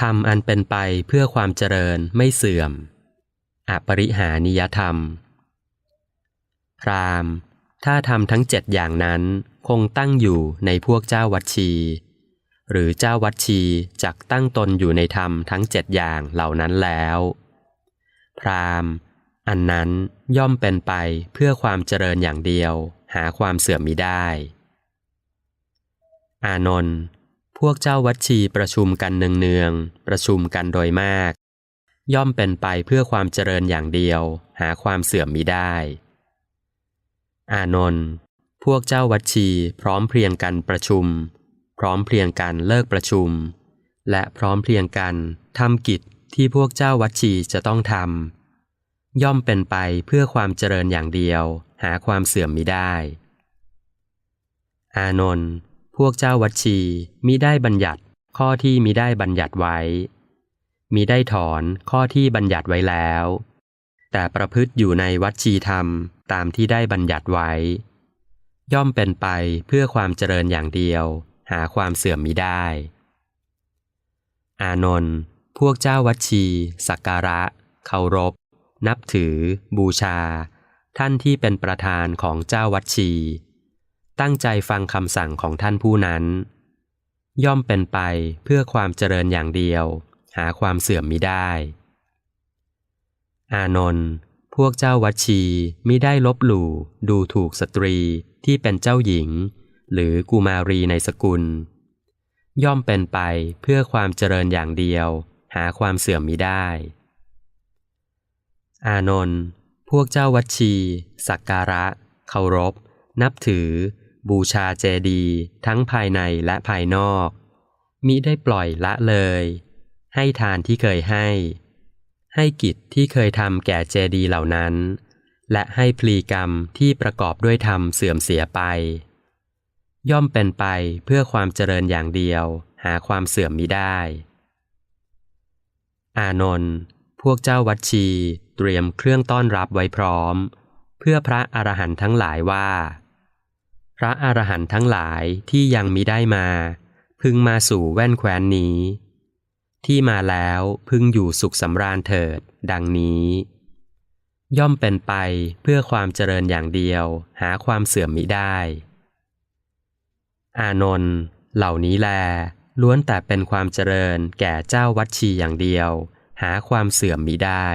ธรรมอันเป็นไปเพื่อความเจริญไม่เสื่อม อปริหานิยธรรม พรามถ้าทำทั้งเจ็ดอย่างนั้นคงตั้งอยู่ในพวกเจ้าวัดชี หรือเจ้าวัดชีจักตั้งตนอยู่ในธรรมทั้งเจ็ดอย่างเหล่านั้นแล้ว พรามอันนั้นย่อมเป็นไปเพื่อความเจริญอย่างเดียว หาความเสื่อมมิได้ อานนท์ วกเจ้าวัดชีประชุมกันเนืองๆ ประชุมกันโดยมาก ย่อมเป็นไปเพื่อความเจริญอย่างเดียว หาความเสื่อมมิได้ อานนท์พวกเจ้าวัดชีพร้อมเพรียงกันประชุม พร้อมเพรียงกันเลิกประชุม และพร้อมเพรียงกันทำกิจที่พวกเจ้าวัดชีจะต้องทำย่อมเป็นไปเพื่อความเจริญอย่างเดียว หาความเสื่อมมิได้ อานนท์ พวกเจ้าวัดชีมิได้บัญญัติ ข้อที่มิได้บัญญัติไว้ มิได้ถอนข้อที่บัญญัติไว้แล้ว แต่ประพฤติอยู่ในวัดชีธรรมตามที่ได้บัญญัติไว้ ย่อมเป็นไปเพื่อความเจริญอย่างเดียว หาความเสื่อมมิได้ อานนท์พวกเจ้าวัดชีสักการะเคารพ นับถือ บูชา ท่านที่เป็นประธานของเจ้าวัดชี ตั้งใจฟังคำสั่งของท่านผู้นั้น ย่อมเป็นไปเพื่อความเจริญอย่างเดียว หาความเสื่อมมิได้ อานนท์พวกเจ้าวัดชีมิได้ลบหลู่ดูถูกสตรีที่เป็นเจ้าหญิง หรือกุมารีในสกุล ย่อมเป็นไปเพื่อความเจริญอย่างเดียว หาความเสื่อมมิได้ อานนท์พวกเจ้าวัดชี สักการะ เคารพ นับถือ บูชาเจดีย์ทั้งภายในและภายนอก มิได้ปล่อยละเลย ให้ทานที่เคยให้ ให้กิจที่เคยทำแก่เจดีย์เหล่านั้น และให้พลีกรรมที่ประกอบด้วยธรรมเสื่อมเสียไป ย่อมเป็นไปเพื่อความเจริญอย่างเดียว หาความเสื่อมมิได้ อานนท์พวกเจ้าวัดชีเตรียมเครื่องต้อนรับไว้พร้อม เพื่อพระอรหันต์ทั้งหลายว่า พระอรหันต์ทั้งหลายที่ยังมิได้มา พึงมาสู่แว่นแคว้นนี้ ที่มาแล้วพึงอยู่สุขสำราญเถิด ดังนี้ ย่อมเป็นไปเพื่อความเจริญอย่างเดียว หาความเสื่อมมิได้ อานนท์เหล่านี้แล ล้วนแต่เป็นความเจริญแก่เจ้าวัดชีอย่างเดียว หาความเสื่อมมิได้